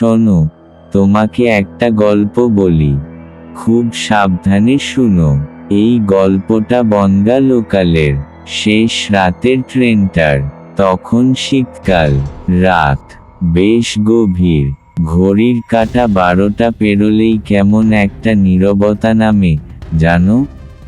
শোনো, তোমাকে একটা গল্প বলি। খুব সাবধানে শুনো, এই গল্পটা বনগা লোকালের শেষ রাতের ট্রেনটার, তখন শীতকাল, রাত, বেশ গভীর, ঘড়ির কাটা বারোটা পেরোলেই কেমন একটা নীরবতা নামে, জানো?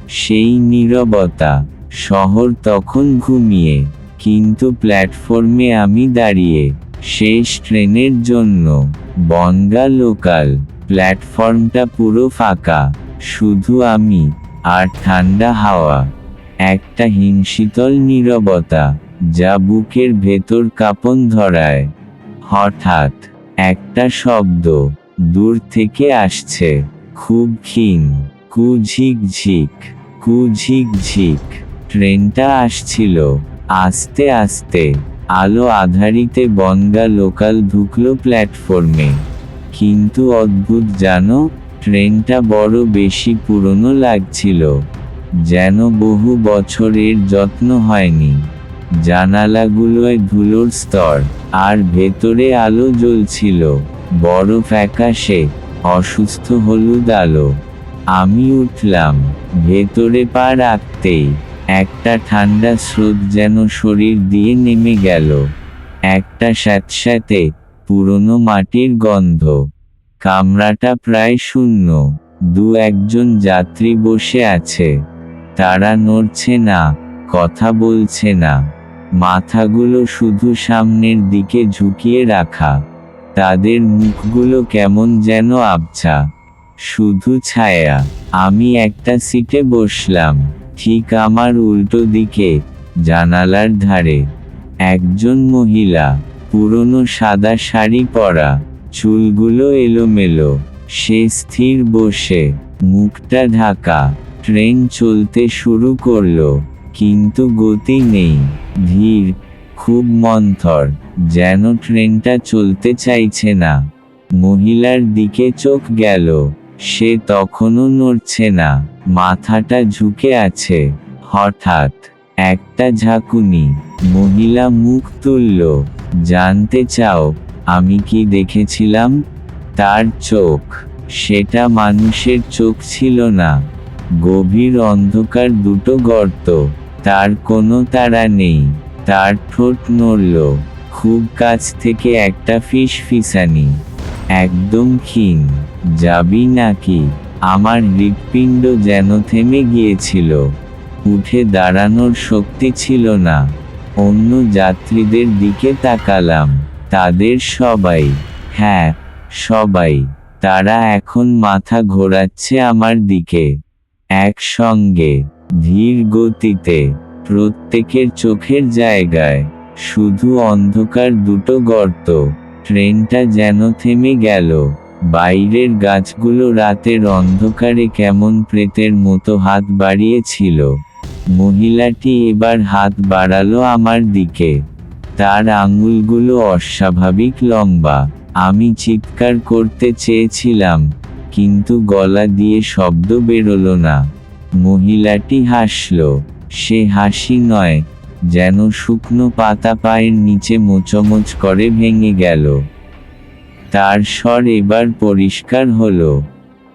সেই নীরবতা, শহর তখন ঘুমিয়ে, কিন্তু প্ল্যাটফর্মে আমি দাঁড়িয়ে শেষ ট্রেনের জন্য বনগা লোকাল প্ল্যাটফর্মটা পুরো ফাঁকা। শুধু আমি আর ঠান্ডা হাওয়া। একটা হিমশীতল নীরবতা যা বুকের ভেতর কাঁপন ধরায়। হঠাৎ একটা শব্দ দূর থেকে আসছে। খুব ক্ষীণ, কু ঝিক ঝিক, কু ঝিক ঝিক। ট্রেনটা আসছিল। আস্তে আস্তে আলো আধারিতে বনগা লোকাল ঢুকলো প্ল্যাটফর্মে। কিন্তু অদ্ভুত, জানো? ট্রেনটা বড় বেশি পুরনো লাগছিল, যেন বহু বছরের যত্ন হয়নি। জানালাগুলোয় ধুলোর স্তর, আর ভেতরে আলো জ্বলছিল। বড় ফ্যাকাশে অসুস্থ হলুদ আলো। আমি উঠলাম, ভেতরে পা রাখতেই। একটা ঠান্ডা স্রোত যেন শরীর দিয়ে নেমে গেল। একটা স্যাঁতস্যাঁতে, পুরনো মাটির গন্ধ। কামরাটা প্রায় শূন্য। দু একজন যাত্রী বসে আছে। তারা নড়ছে না, কথা বলছে না। মাথাগুলো শুধু সামনের দিকে ঝুঁকিয়ে রাখা। তাদের মুখগুলো কেমন যেন আবছা। শুধু ছায়া। আমি একটা সিটে বসলাম। ঠিক আমার উল্টো দিকে, জানালার ধারে। একজন মহিলা, পুরনো সাদা শাড়ি পরা, চুলগুলো এলোমেলো। সে স্থির বসে, মুখটা ঢাকা। ট্রেন চলতে শুরু করল, কিন্তু গতি নেই। ধীর খুব মন্থর, যেন ট্রেনটা চলতে চাইছে না। মহিলার দিকে চোখ গেল, সে তখনও নড়ছে না। মাথাটা ঝুঁকে আছে। হঠাৎ একটা ঝাঁকুনি মহিলা মুখ তুলল, জানতে চাও, আমি কি দেখেছিলাম? তার চোখ, সেটা মানুষের চোখ ছিল না। গভীর অন্ধকার দুটো গর্ত, তার কোনো তারা নেই। তার ঠোঁট নড়ল, খুব কাছ থেকে একটা ফিস ফিসানি একদম ক্ষীণ, যাবি নাকি? আমার হৃৎপিণ্ড যেন থেমে গিয়েছিল। উঠে দাঁড়ানোর শক্তি ছিল না। অন্য যাত্রীদের দিকে তাকালাম। তাদের সবাই হ্যাঁ সবাই, তারা এখন মাথা ঘোরাচ্ছে আমার দিকে। একসঙ্গে, ধীর গতিতে, প্রত্যেকের চোখের জায়গায়, শুধু অন্ধকার দুটো গর্ত, ট্রেনটা যেন থেমে গেল। বাইরের গাছগুলো রাতের অন্ধকারে কেমন প্রেতের মতো হাত বাড়িয়েছিল। মহিলাটি এবার হাত বাড়ালো আমার দিকে। তার আঙুলগুলো অস্বাভাবিক লম্বা। আমি চিৎকার করতে চেয়েছিলাম, কিন্তু গলা দিয়ে শব্দ বেরোলো না। মহিলাটি হাসল। সে হাসি নয়, যেন শুকনো পাতা পায়ের নিচে মোচমোচ করে ভেঙে গেল। তার স্বর এবার পরিষ্কার হলো।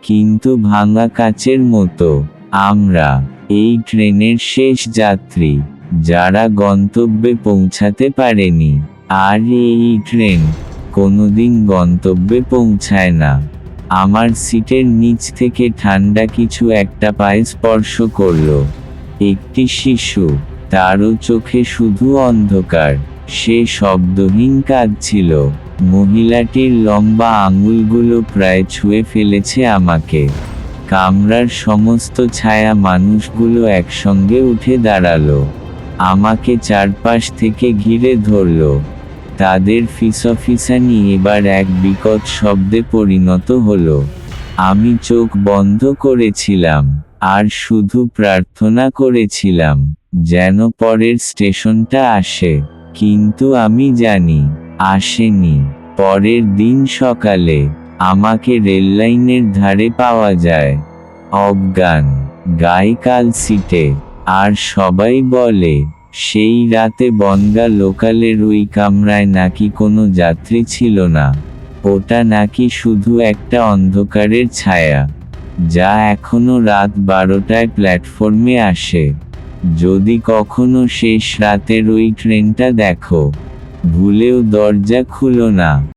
কিন্তু ভাঙা কাচের মতো। আমরা, এই ট্রেনের শেষ যাত্রী, যারা গন্তব্যে পৌঁছাতে পারেনি। আর এই ট্রেন কোনোদিন গন্তব্যে পৌঁছায় না। আমার সিটের নিচ থেকে ঠান্ডা কিছু একটা পায়ে স্পর্শ করল। একটি শিশু, তারও চোখে শুধু অন্ধকার, সে শব্দহীন কাঁদছিল। মহিলাটির লম্বা আঙুলগুলো প্রায় ছুঁয়ে ফেলেছে আমাকে। কামরার সমস্ত ছায়া মানুষগুলো একসঙ্গে উঠে দাঁড়াল। আমাকে চারপাশ থেকে ঘিরে ধরল। তাদের ফিসফিসানি এবার এক বিকট শব্দে পরিণত হলো। আমি চোখ বন্ধ করেছিলাম, আর শুধু প্রার্থনা করেছিলাম, যেন পরের স্টেশনটা আসে। কিন্তু আমি জানি আসেনি। পরের দিন সকালে আমাকে রেললাইনের ধারে পাওয়া যায়। অজ্ঞান। গায়ে কাল সিটে। আর সবাই বলে, সেই রাতে বনগা লোকালের ওই কামরায় নাকি কোনো যাত্রী ছিল না। ওটা নাকি শুধু একটা অন্ধকারের ছায়া, যা এখনও রাত বারোটায় প্ল্যাটফর্মে আসে। যদি কখনো শেষ রাতের ওই ট্রেনটা দেখো। ভুলেও দরজা খুলো না।